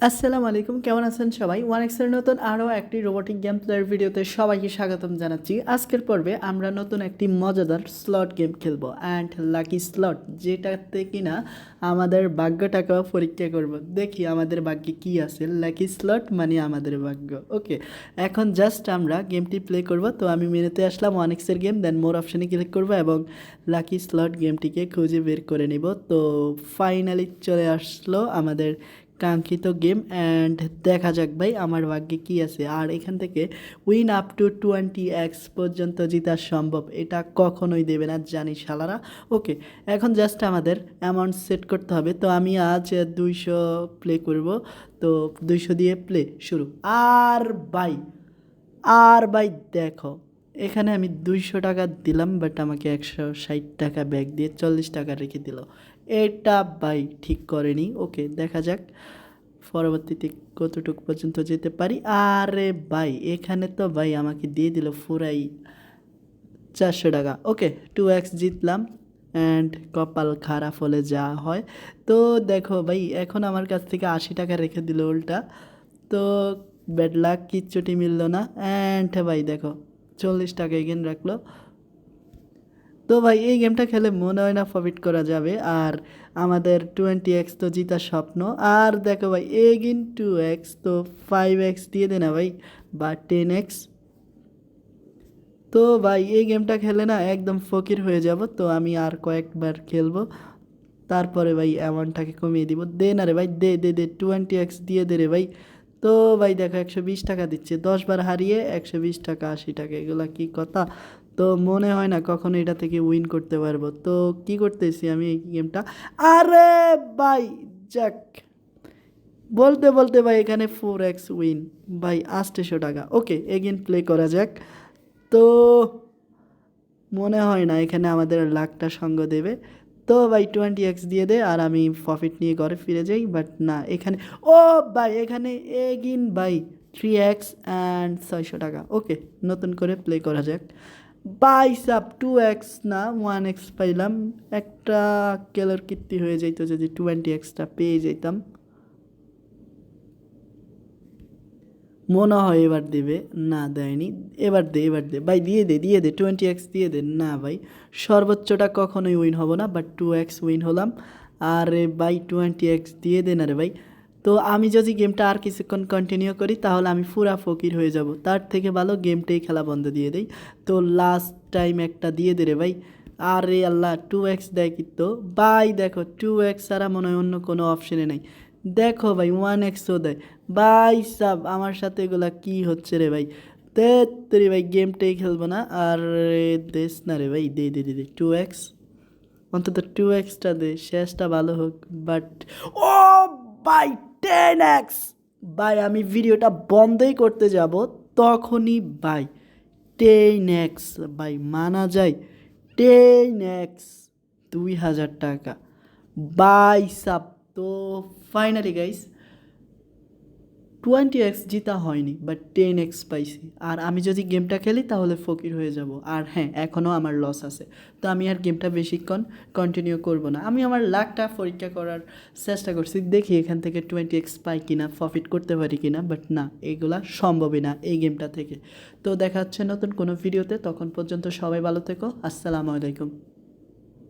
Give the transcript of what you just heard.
আসসালামু আলাইকুম, কেমন আছেন সবাই? ওয়ান এক্সের নতুন আরও একটি রোবোটিক গেম প্লেয়ার ভিডিওতে সবাইকে স্বাগতম জানাচ্ছি। আজকের পর্বে আমরা নতুন একটি মজাদার স্লট গেম খেলব অ্যান্ড লাকি স্লট যেটাতে কিনা আমাদের ভাগ্যটাকেও পরীক্ষা করব। দেখি আমাদের ভাগ্যে কি আছে লাকি স্লট মানে আমাদের ভাগ্য ওকে এখন জাস্ট আমরা গেমটি প্লে করব, তো আমি মেনুতে আসলাম ওয়ান এক্সের গেম দেন মোর অপশানে ক্লিক করব এবং লাকি স্লট গেমটিকে খুঁজে বের করে নিব। তো ফাইনালি চলে আসলো আমাদের কাঙ্ক্ষিত গেম অ্যান্ড দেখা যাক ভাই আমার ভাগ্যে কী আছে। আর এখান থেকে win up to twenty X পর্যন্ত জিতা সম্ভব, এটা কখনোই দেবে না জানি শালারা। ওকে এখন জাস্ট আমাদের অ্যামাউন্ট সেট করতে হবে। তো আমি আজ দুইশো প্লে করব। তো দুইশো দিয়ে প্লে শুরু। আর বাই আর বাই দেখো এখানে আমি দুইশো টাকা দিলাম বাট আমাকে একশো ষাট টাকা ব্যাগ দিয়ে চল্লিশ টাকা রেখে দিল। এটা ভাই ঠিক করেনি। ওকে দেখা যাক পরবর্তীতে কতটুকু পর্যন্ত যেতে পারি। আরে ভাই, এখানে তো ভাই আমাকে দিয়ে দিল ফুরাই চারশো টাকা। ওকে টু এক্স জিতলাম অ্যান্ড কপাল খারাপ হলে যা হয়। তো দেখো ভাই, এখন আমার কাছ থেকে আশি টাকা রেখে দিল উল্টা। তো ব্যাড লাক কিচ্ছুটি মিলল না। অ্যান্ড ভাই, দেখো চল্লিশ টাকা এগেন রাখল। তো ভাই, এই গেমটা খেলে মনে হয় না প্রফিট করা যাবে। আর আমাদের টোয়েন্টি এক্স তো জিতার স্বপ্ন। আর দেখো ভাই এগিন টু এক্স তো ফাইভ এক্স দিয়ে দে না ভাই, বা টেন এক্স তো ভাই, এই গেমটা খেলে না একদম ফকির হয়ে যাব। তো আমি আর কয়েকবার খেলব। তারপরে ভাই অ্যামাউন্টটাকে কমিয়ে দিব। দে না রে ভাই, দে দে দে টোয়েন্টি এক্স দিয়ে দে রে ভাই। তো ভাই দেখো একশো বিশ টাকা দিচ্ছে। দশবার হারিয়ে একশো বিশ টাকা, আশি টাকা, এগুলা কি কথা? তো মনে হয় না কখনো এটা থেকে উইন করতে পারব। তো কি করতেছি আমি এই গেমটা আরে ভাই, যাক। বলতে বলতে ভাই এখানে ফোর এক্স উইন ভাই আটশো টাকা। ওকে এগেন প্লে করা যাক। তো মনে হয় না এখানে আমাদের লাখটা সঙ্গ দেবে। তো ভাই টোয়েন্টি এক্স দিয়ে দে, আর আমি প্রফিট নিয়ে ঘরে ফিরে যাই বাট না, এখানে, ও ভাই, এখানে again by three X and ছয়শো টাকা। ওকে নতুন করে প্লে করা যাক। বাই সাপ টু এক্স না ওয়ান এক্স পাইলাম। একটা কেলোর কীর্তি হয়ে যেত যদি টোয়েন্টি এক্সটা পেয়ে যেতাম মনে হয় এবার দেবে, না দেয়নি, এবার দে এবার দে। ভাই, দিয়ে দে দিয়ে দে টোয়েন্টি এক্স দিয়ে দে। না ভাই, সর্বোচ্চটা কখনোই উইন হব না বাট টু এক্স উইন হলাম। আর ভাই টোয়েন্টি এক্স দিয়ে দে না রে ভাই। তো আমি যদি গেমটা আর কিছুক্ষণ কন্টিনিউ করি, তাহলে আমি পুরা ফকির হয়ে যাব। তার থেকে ভালো গেমটাই খেলা বন্ধ দিয়ে দেই। তো লাস্ট টাইম একটা দিয়ে দে রে ভাই। আরে আল্লাহ টু এক্স দেয় কিন্তু বাই দেখো টু এক্স ছাড়া মনে হয় অন্য কোনো অপশনে নেই। দেখো ভাই ওয়ান এক্সও দেয়। ভাই সাব, আমার সাথে এগুলা কি হচ্ছে রে ভাই? তেত্তরি ভাই গেমটাই খেলব না। আর দেশ না রে ভাই, দে দে দে দে টু এক্স অন্তত টু এক্সটা দে, শেষটা ভালো হোক। বাট ও বাই টেন এক্স বাই আমি ভিডিওটা বন্ধই করতে যাব, তখনই বাই টেন এক্স বাই মানা যায়। টেন এক্স দুই হাজার টাকা। বাই সাপ তো ফাইনালি গাইস টোয়েন্টি এক্স জিতা হয়নি বাট টেন এক্স পাইছি। আর আমি যদি গেমটা খেলি, তাহলে ফকির হয়ে যাব। আর হ্যাঁ এখনও আমার লস আছে। তো আমি আর গেমটা বেশিক্ষণ কন্টিনিউ করব না। আমি আমার লাখটা পরীক্ষা করার চেষ্টা করছি। দেখি এখান থেকে টোয়েন্টি এক্স পাই কিনা প্রফিট করতে পারি কিনা বাট না, এগুলা সম্ভবই না এই গেমটা থেকে। তো দেখা হচ্ছে নতুন কোনো ভিডিওতে তখন পর্যন্ত সবাই ভালো থেকো। আসসালামু আলাইকুম।